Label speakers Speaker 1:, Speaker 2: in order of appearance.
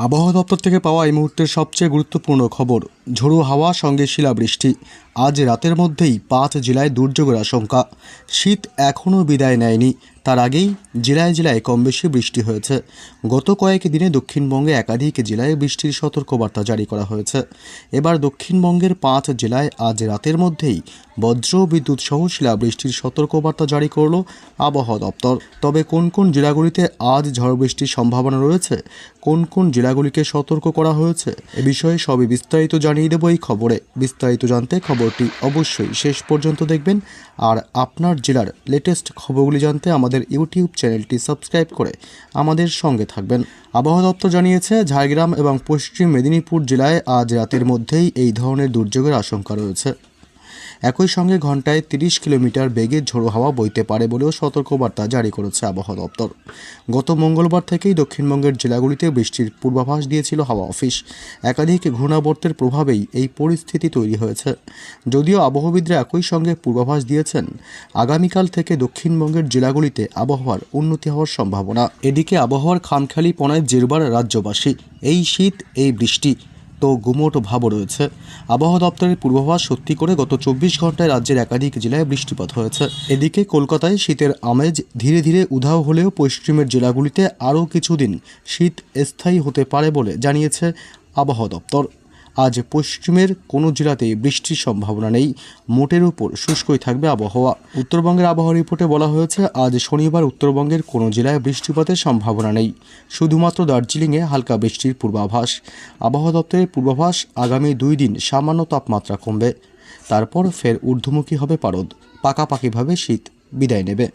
Speaker 1: আবহাওয়া দপ্তর থেকে পাওয়া এই মুহূর্তের সবচেয়ে গুরুত্বপূর্ণ খবর। ঝোড়ো হাওয়া, সঙ্গে শিলাবৃষ্টি। আজ রাতের মধ্যেই পাঁচ জেলায় দুর্যোগের আশঙ্কা। শীত এখনও বিদায় নেয়নি। তার আগেই জেলায় জেলায় কম বেশি বৃষ্টি হয়েছে। গত কয়েক দিনে দক্ষিণবঙ্গে একাধিক জেলায় বৃষ্টির সতর্কবার্তা জারি করা হয়েছে। এবার দক্ষিণবঙ্গের পাঁচ জেলায় আজ রাতের মধ্যেই বজ্র বিদ্যুৎ সহ শিলাবৃষ্টির সতর্কবার্তা জারি করল আবহাওয়া দপ্তর। তবে কোন কোন জেলাগুলিতে আজ ঝড় বৃষ্টির সম্ভাবনা রয়েছে? কোন কোন জেলাগুলিকে সতর্ক করা হয়েছে? এ বিষয়ে সবই বিস্তারিত জানিয়ে দেবো এই খবরে। বিস্তারিত জানতে খবরটি অবশ্যই শেষ পর্যন্ত দেখবেন। আর আপনার জেলার লেটেস্ট খবরগুলি জানতে আমাদের ইউটিউব চ্যানেলটি সাবস্ক্রাইব করে আমাদের সঙ্গে থাকবেন। আবহাওয়া দপ্তর জানিয়েছে, ঝাড়গ্রাম এবং পশ্চিম মেদিনীপুর জেলায় আজ রাতের মধ্যেই এই ধরনের দুর্যোগের আশঙ্কা রয়েছে। একই সঙ্গে ঘন্টায় তিরিশ কিলোমিটার বেগে ঝোড়ো হাওয়া বইতে পারে বলেও সতর্কবার্তা জারি করেছে আবহাওয়া দপ্তর। গত মঙ্গলবার থেকেই দক্ষিণবঙ্গের জেলাগুলিতে বৃষ্টির পূর্বাভাস দিয়েছিল হাওয়া অফিস। একাধিক ঘূর্ণাবর্তের প্রভাবেই এই পরিস্থিতি তৈরি হয়েছে। যদিও আবহাওয়াবিদরা একই সঙ্গে পূর্বাভাস দিয়েছেন, আগামীকাল থেকে দক্ষিণবঙ্গের জেলাগুলিতে আবহাওয়ার উন্নতি হওয়ার সম্ভাবনা। এদিকে আবহাওয়ার খামখেয়ালি পনায় জেরবার রাজ্যবাসী, এই শীত, এই বৃষ্টি। তো গুমোট ভাবও রয়েছে। আবহাওয়া দপ্তরের পূর্বাভাস সত্যি করে গত চব্বিশ ঘন্টায় রাজ্যের একাধিক জেলায় বৃষ্টিপাত হয়েছে। এদিকে কলকাতায় শীতের আমেজ ধীরে ধীরে উধাও হলেও পশ্চিমের জেলাগুলিতে আরও কিছুদিন শীত স্থায়ী হতে পারে বলে জানিয়েছে আবহাওয়া দপ্তর। আজ পশ্চিমের কোনো জেলাতেই বৃষ্টির সম্ভাবনা নেই। মোটের উপর শুষ্কই থাকবে আবহাওয়া। উত্তরবঙ্গের আবহাওয়া রিপোর্টে বলা হয়েছে, আজ শনিবার উত্তরবঙ্গের কোনো জেলায় বৃষ্টিপাতের সম্ভাবনা নেই। শুধুমাত্র দার্জিলিংয়ে হালকা বৃষ্টির পূর্বাভাস। আবহাওয়া দপ্তরের পূর্বাভাস, আগামী দুই দিন সামান্য তাপমাত্রা কমবে। তারপর ফের ঊর্ধ্বমুখী হবে পারদ। পাকাপাকিভাবে শীত বিদায় নেবে।